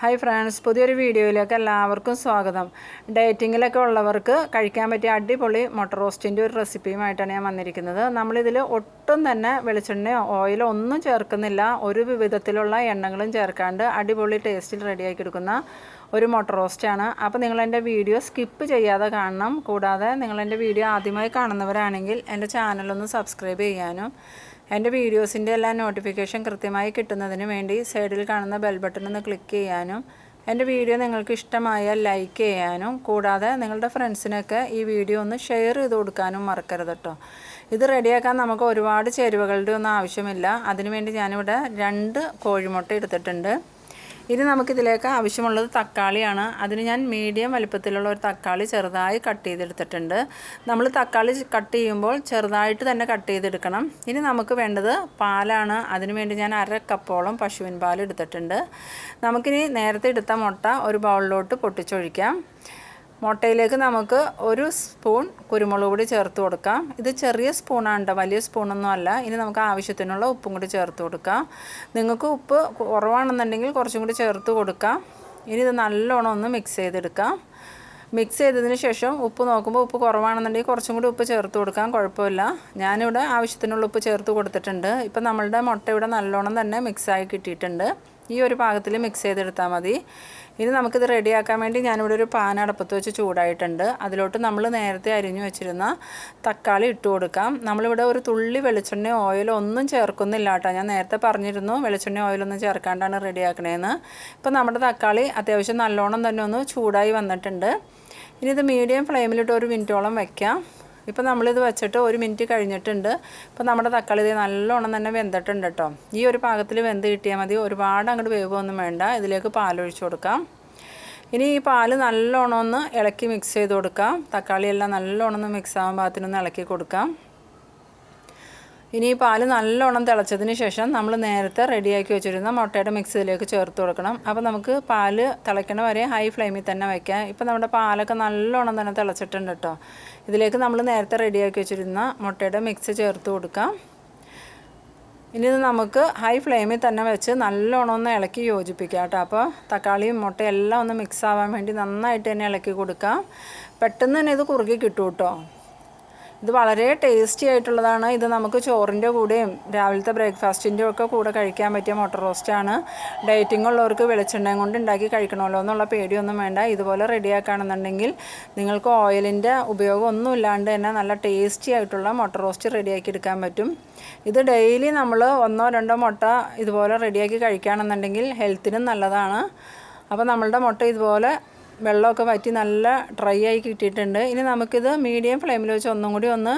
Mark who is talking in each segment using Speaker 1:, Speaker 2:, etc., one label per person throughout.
Speaker 1: Hi friends പുതിയൊരു വീഡിയോയിലേക്ക് എല്ലാവർക്കും സ്വാഗതം. ഡയറ്റിങ്ങിലൊക്കെ ഉള്ളവർക്ക് കഴിക്കാൻ പറ്റിയ അടിപൊളി മുട്ട റോസ്റ്റിന്റെ ഒരു റെസിപ്പിയുമായിട്ടാണ് ഞാൻ വന്നിരിക്കുന്നത്. നമ്മളിതിൽ ഒട്ടും തന്നെ വെളിച്ചെണ്ണയോ ഓയിലോ ഒന്നും ചേർക്കുന്നില്ല. ഒരു വിധത്തിലുള്ള എണ്ണകളും ചേർക്കാണ്ട് അടിപൊളി ടേസ്റ്റിൽ റെഡിയാക്കി എടുക്കുന്ന ഒരു മുട്ട റോസ്റ്റാണ്. അപ്പോൾ നിങ്ങൾ എന്റെ വീഡിയോ സ്കിപ്പ് ചെയ്യാതെ കാണണം. കൂടാതെ നിങ്ങൾ എന്റെ വീഡിയോ ആദ്യമായി കാണുന്നവരാണെങ്കിൽ എന്റെ ചാനലൊന്ന് സബ്സ്ക്രൈബ് ചെയ്യാനും എന്റെ വീഡിയോസിന്റെ എല്ലാ നോട്ടിഫിക്കേഷൻ കൃത്യമായി കിട്ടുന്നതിന് വേണ്ടി സൈഡിൽ കാണുന്ന ബെൽ ബട്ടൺ ഒന്ന് ക്ലിക്ക് ചെയ്യാനും എന്റെ വീഡിയോ നിങ്ങൾക്ക് ഇഷ്ടമായാൽ ലൈക്ക് ചെയ്യാനും കൂടാതെ നിങ്ങളുടെ ഫ്രണ്ട്സിനൊക്കെ ഈ വീഡിയോ ഒന്ന് ഷെയർ ചെയ്ത് കൊടുക്കാനും മറക്കരുത് കേട്ടോ ഇത് റെഡിയാക്കാൻ നമുക്ക് ഒരുപാട് ചേരുവകളുടെ ഒന്നും ആവശ്യമില്ല. അതിനുവേണ്ടി ഞാനിവിടെ രണ്ട് കോഴിമുട്ട എടുത്തിട്ടുണ്ട്. ഇനി നമുക്കിതിലേക്ക് ആവശ്യമുള്ളത് തക്കാളിയാണ്. അതിന് ഞാൻ മീഡിയം വലുപ്പത്തിലുള്ള ഒരു തക്കാളി ചെറുതായി കട്ട് ചെയ്തെടുത്തിട്ടുണ്ട്. നമ്മൾ തക്കാളി കട്ട് ചെയ്യുമ്പോൾ ചെറുതായിട്ട് തന്നെ കട്ട് ചെയ്തെടുക്കണം. ഇനി നമുക്ക് വേണ്ടത് പാലാണ്. അതിന് വേണ്ടി ഞാൻ അര കപ്പോളം പശുവിൻ പാൽ എടുത്തിട്ടുണ്ട്. നമുക്കിനി നേരത്തെ എടുത്ത മുട്ട ഒരു ബൗളിലോട്ട് പൊട്ടിച്ചൊഴിക്കാം. മുട്ടയിലേക്ക് നമുക്ക് ഒരു സ്പൂൺ കുരുമുളക് പൊടി ചേർത്ത് കൊടുക്കാം. ഇത് ചെറിയ സ്പൂണാണ് കേട്ടോ വലിയ സ്പൂണൊന്നും അല്ല. ഇനി നമുക്ക് ആവശ്യത്തിനുള്ള ഉപ്പും കൂടി ചേർത്ത് കൊടുക്കാം. നിങ്ങൾക്ക് ഉപ്പ് കുറവാണെന്നുണ്ടെങ്കിൽ കുറച്ചും കൂടി ചേർത്ത് കൊടുക്കാം. ഇനി ഇത് നല്ലോണം ഒന്ന് മിക്സ് ചെയ്തെടുക്കാം. മിക്സ് ചെയ്തതിന് ശേഷം ഉപ്പ് നോക്കുമ്പോൾ ഉപ്പ് കുറവാണെന്നുണ്ടെങ്കിൽ കുറച്ചും കൂടി ഉപ്പ് ചേർത്ത് കൊടുക്കാം. കുഴപ്പമില്ല. ഞാനിവിടെ ആവശ്യത്തിനുള്ള ഉപ്പ് ചേർത്ത് കൊടുത്തിട്ടുണ്ട്. ഇപ്പം നമ്മളുടെ മുട്ട ഇവിടെ നല്ലോണം തന്നെ മിക്സായി കിട്ടിയിട്ടുണ്ട്. ഈ ഒരു പാകത്തിൽ മിക്സ് ചെയ്തെടുത്താൽ മതി. ഇനി നമുക്കിത് റെഡിയാക്കാൻ വേണ്ടി ഞാനിവിടെ ഒരു പാൻ അടപ്പത്ത് വെച്ച് ചൂടായിട്ടുണ്ട്. അതിലോട്ട് നമ്മൾ നേരത്തെ അരിഞ്ഞു വെച്ചിരുന്ന തക്കാളി ഇട്ട് കൊടുക്കാം. നമ്മളിവിടെ ഒരു തുള്ളി വെളിച്ചെണ്ണ ഓയിലോ ഒന്നും ചേർക്കുന്നില്ല കേട്ടോ. ഞാൻ നേരത്തെ പറഞ്ഞിരുന്നു വെളിച്ചെണ്ണ ഓയിലൊന്നും ചേർക്കാണ്ടാണ് റെഡിയാക്കണേന്ന് ഇപ്പം നമ്മുടെ തക്കാളി അത്യാവശ്യം നല്ലോണം തന്നെ ഒന്ന് ചൂടായി വന്നിട്ടുണ്ട്. ഇനി ഇത് മീഡിയം ഫ്ലെയിമിലിട്ട് ഒരു മിനിറ്റോളം വയ്ക്കാം ഇപ്പം നമ്മളിത് വെച്ചിട്ട് ഒരു മിനിറ്റ് കഴിഞ്ഞിട്ടുണ്ട്. ഇപ്പം നമ്മുടെ തക്കാളി ഇത് നല്ലോണം തന്നെ വെന്തിട്ടുണ്ട് കേട്ടോ ഈ ഒരു പാകത്തിൽ വെന്ത് കിട്ടിയാൽ മതി. ഒരുപാട് അങ്ങോട്ട് വേവൊന്നും വേണ്ട. ഇതിലേക്ക് പാലൊഴിച്ച് കൊടുക്കാം. ഇനി ഈ പാൽ നല്ലോണം ഒന്ന് ഇളക്കി മിക്സ് ചെയ്ത് കൊടുക്കാം. തക്കാളിയെല്ലാം നല്ലോണം ഒന്ന് മിക്സ് ആവാൻ പാകത്തിനൊന്ന് ഇളക്കി കൊടുക്കാം. ഇനി ഈ പാൽ നല്ലോണം തിളച്ചതിന് ശേഷം നമ്മൾ നേരത്തെ റെഡിയാക്കി വെച്ചിരുന്ന മുട്ടയുടെ മിക്സിയിലേക്ക് ചേർത്ത് കൊടുക്കണം. അപ്പോൾ നമുക്ക് പാൽ തിളയ്ക്കണ വരെ ഹൈ ഫ്ലെയിമിൽ തന്നെ വയ്ക്കാം ഇപ്പോൾ നമ്മുടെ പാലൊക്കെ നല്ലോണം തന്നെ തിളച്ചിട്ടുണ്ട് കേട്ടോ ഇതിലേക്ക് നമ്മൾ നേരത്തെ റെഡിയാക്കി വെച്ചിരുന്ന മുട്ടയുടെ മിക്സ് ചേർത്ത് കൊടുക്കാം. ഇനി ഇത് നമുക്ക് ഹൈ ഫ്ലെയിമിൽ തന്നെ വെച്ച് നല്ലോണം ഒന്ന് ഇളക്കി യോജിപ്പിക്കാം കേട്ടോ അപ്പോൾ തക്കാളിയും മുട്ടയും എല്ലാം ഒന്ന് മിക്സ് ആവാൻ വേണ്ടി നന്നായിട്ട് തന്നെ ഇളക്കി കൊടുക്കാം. പെട്ടെന്ന് തന്നെ ഇത് കുറുകി കിട്ടും കേട്ടോ ഇത് വളരെ ടേസ്റ്റി ആയിട്ടുള്ളതാണ്. ഇത് നമുക്ക് ചോറിന്റെ കൂടെയും രാവിലത്തെ ബ്രേക്ക്ഫാസ്റ്റിന്റെ ഒക്കെ കൂടെ കഴിക്കാൻ പറ്റിയ മുട്ട റോസ്റ്റാണ് ഡയറ്റിംഗ് ഉള്ളവർക്ക് വെളിച്ചെണ്ണയും കൊണ്ട് ഉണ്ടാക്കി കഴിക്കണമല്ലോ എന്നുള്ള പേടിയൊന്നും വേണ്ട. ഇതുപോലെ റെഡിയാക്കുകയാണെന്നുണ്ടെങ്കിൽ നിങ്ങൾക്ക് ഓയിലിന്റെ ഉപയോഗം ഒന്നും ഇല്ലാണ്ട് തന്നെ നല്ല ടേസ്റ്റി ആയിട്ടുള്ള മുട്ട റോസ്റ്റ് റെഡിയാക്കി എടുക്കാൻ പറ്റും. ഇത് ഡെയിലി നമ്മൾ ഒന്നോ രണ്ടോ മുട്ട ഇതുപോലെ റെഡിയാക്കി കഴിക്കുകയാണെന്നുണ്ടെങ്കിൽ ഹെൽത്തിനും നല്ലതാണ്. അപ്പോൾ നമ്മളുടെ മുട്ട ഇതുപോലെ വെള്ളമൊക്കെ വറ്റി നല്ല ഡ്രൈ ആയി കിട്ടിയിട്ടുണ്ട്. ഇനി നമുക്കിത് മീഡിയം ഫ്ലെയിമിൽ വെച്ച് ഒന്നും കൂടി ഒന്ന്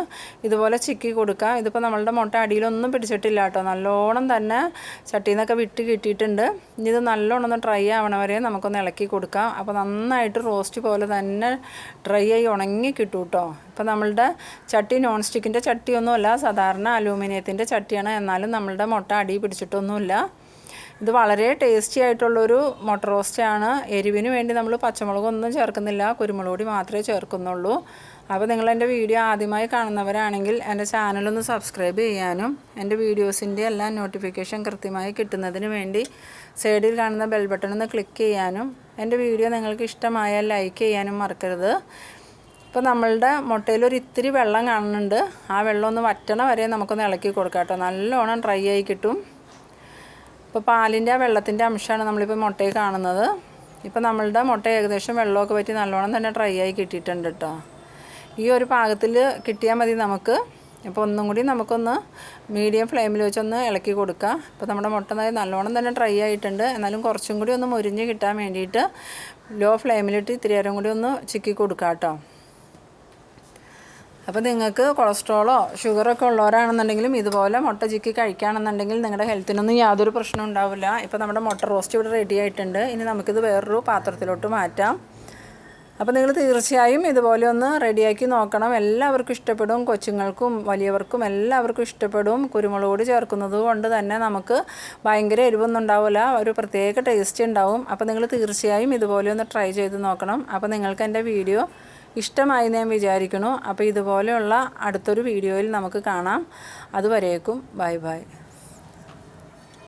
Speaker 1: ഇതുപോലെ ചിക്കി കൊടുക്കാം. ഇതിപ്പോൾ നമ്മളുടെ മുട്ട അടിയിലൊന്നും പിടിച്ചിട്ടില്ല കേട്ടോ. നല്ലോണം തന്നെ ചട്ടിയിൽ നിന്നൊക്കെ വിട്ട് കിട്ടിയിട്ടുണ്ട്. ഇനി ഇത് നല്ലോണം ഒന്ന് ഡ്രൈ ആവണ വരെ നമുക്കൊന്ന് ഇളക്കി കൊടുക്കാം. അപ്പോൾ നന്നായിട്ട് റോസ്റ്റ് പോലെ തന്നെ ഡ്രൈ ആയി ഉണങ്ങി കിട്ടും കേട്ടോ ഇപ്പോൾ നമ്മളുടെ ചട്ടി നോൺ സ്റ്റിക്കിന്റെ ചട്ടിയൊന്നുമല്ല സാധാരണ അലൂമിനിയത്തിന്റെ ചട്ടിയാണ്. എന്നാലും നമ്മളുടെ മുട്ട അടി പിടിച്ചിട്ടൊന്നുമില്ല. ഇത് വളരെ ടേസ്റ്റി ആയിട്ടുള്ളൊരു മുട്ട റോസ്റ്റാണ് എരിവിന് വേണ്ടി നമ്മൾ പച്ചമുളകൊന്നും ചേർക്കുന്നില്ല. കുരുമുളക് പൊടി മാത്രമേ ചേർക്കുന്നുള്ളൂ. അപ്പോൾ നിങ്ങൾ എന്റെ വീഡിയോ ആദ്യമായി കാണുന്നവരാണെങ്കിൽ എന്റെ ചാനലൊന്ന് സബ്സ്ക്രൈബ് ചെയ്യാനും എന്റെ വീഡിയോസിന്റെ എല്ലാ നോട്ടിഫിക്കേഷൻ കൃത്യമായി കിട്ടുന്നതിന് വേണ്ടി സൈഡിൽ കാണുന്ന ബെൽ ബട്ടൺ ഒന്ന് ക്ലിക്ക് ചെയ്യാനും എന്റെ വീഡിയോ നിങ്ങൾക്ക് ഇഷ്ടമായാൽ ലൈക്ക് ചെയ്യാനും മറക്കരുത്. ഇപ്പോൾ നമ്മളുടെ മുട്ടയിൽ ഒരു ഇത്തിരി വെള്ളം കാണുന്നുണ്ട്. ആ വെള്ളം ഒന്ന് വറ്റണ വരെ നമുക്കൊന്ന് ഇളക്കി കൊടുക്കാം കേട്ടോ നല്ലോണം ഡ്രൈ ആയി കിട്ടും. ഇപ്പോൾ പാലിന്റെ ആ വെള്ളത്തിന്റെ അംശമാണ് നമ്മളിപ്പോൾ മുട്ടയിൽ കാണുന്നത്. ഇപ്പോൾ നമ്മളുടെ മുട്ട ഏകദേശം വെള്ളമൊക്കെ പറ്റി നല്ലോണം തന്നെ ഡ്രൈ ആയി കിട്ടിയിട്ടുണ്ട് കേട്ടോ ഈ ഒരു പാകത്തിൽ കിട്ടിയാൽ മതി നമുക്ക്. ഇപ്പോൾ ഒന്നും കൂടി നമുക്കൊന്ന് മീഡിയം ഫ്ലെയിമിൽ വെച്ചൊന്ന് ഇളക്കി കൊടുക്കുക ഇപ്പോൾ നമ്മുടെ മുട്ട നല്ലോണം തന്നെ ഡ്രൈ ആയിട്ടുണ്ട്. എന്നാലും കുറച്ചും കൂടി ഒന്ന് മുരിഞ്ഞ് കിട്ടാൻ വേണ്ടിയിട്ട് ലോ ഫ്ലെയിമിലിട്ട് ഇത്തിരി നേരം കൂടി ഒന്ന് ചിക്കി കൊടുക്കാം കേട്ടോ അപ്പോൾ നിങ്ങൾക്ക് കൊളസ്ട്രോളോ ഷുഗറൊക്കെ ഉള്ളവരാണെന്നുണ്ടെങ്കിലും ഇതുപോലെ മുട്ട ചിക്കി കഴിക്കുകയാണെന്നുണ്ടെങ്കിൽ നിങ്ങളുടെ ഹെൽത്തിനൊന്നും യാതൊരു പ്രശ്നവും ഉണ്ടാവില്ല. ഇപ്പോൾ നമ്മുടെ മുട്ട റോസ്റ്റ് ഇവിടെ റെഡി ആയിട്ടുണ്ട്. ഇനി നമുക്കിത് വേറൊരു പാത്രത്തിലോട്ട് മാറ്റാം. അപ്പോൾ നിങ്ങൾ തീർച്ചയായും ഇതുപോലെ ഒന്ന് റെഡിയാക്കി നോക്കണം. എല്ലാവർക്കും ഇഷ്ടപ്പെടും. കൊച്ചുങ്ങൾക്കും വലിയവർക്കും എല്ലാവർക്കും ഇഷ്ടപ്പെടും. കുരുമുളക് ചേർക്കുന്നത് കൊണ്ട് തന്നെ നമുക്ക് ഭയങ്കര എരിവൊന്നും ഉണ്ടാവില്ല. ഒരു പ്രത്യേക ടേസ്റ്റ് ഉണ്ടാവും. അപ്പോൾ നിങ്ങൾ തീർച്ചയായും ഇതുപോലെ ഒന്ന് ട്രൈ ചെയ്ത് നോക്കണം. അപ്പോൾ നിങ്ങൾക്ക് എന്റെ വീഡിയോ ഇഷ്ടമായി ഞാൻ വിചാരിക്കുന്നു. അപ്പോൾ ഇതുപോലെയുള്ള അടുത്തൊരു വീഡിയോയിൽ നമുക്ക് കാണാം. അതുവരേക്കും ബൈ ബൈ.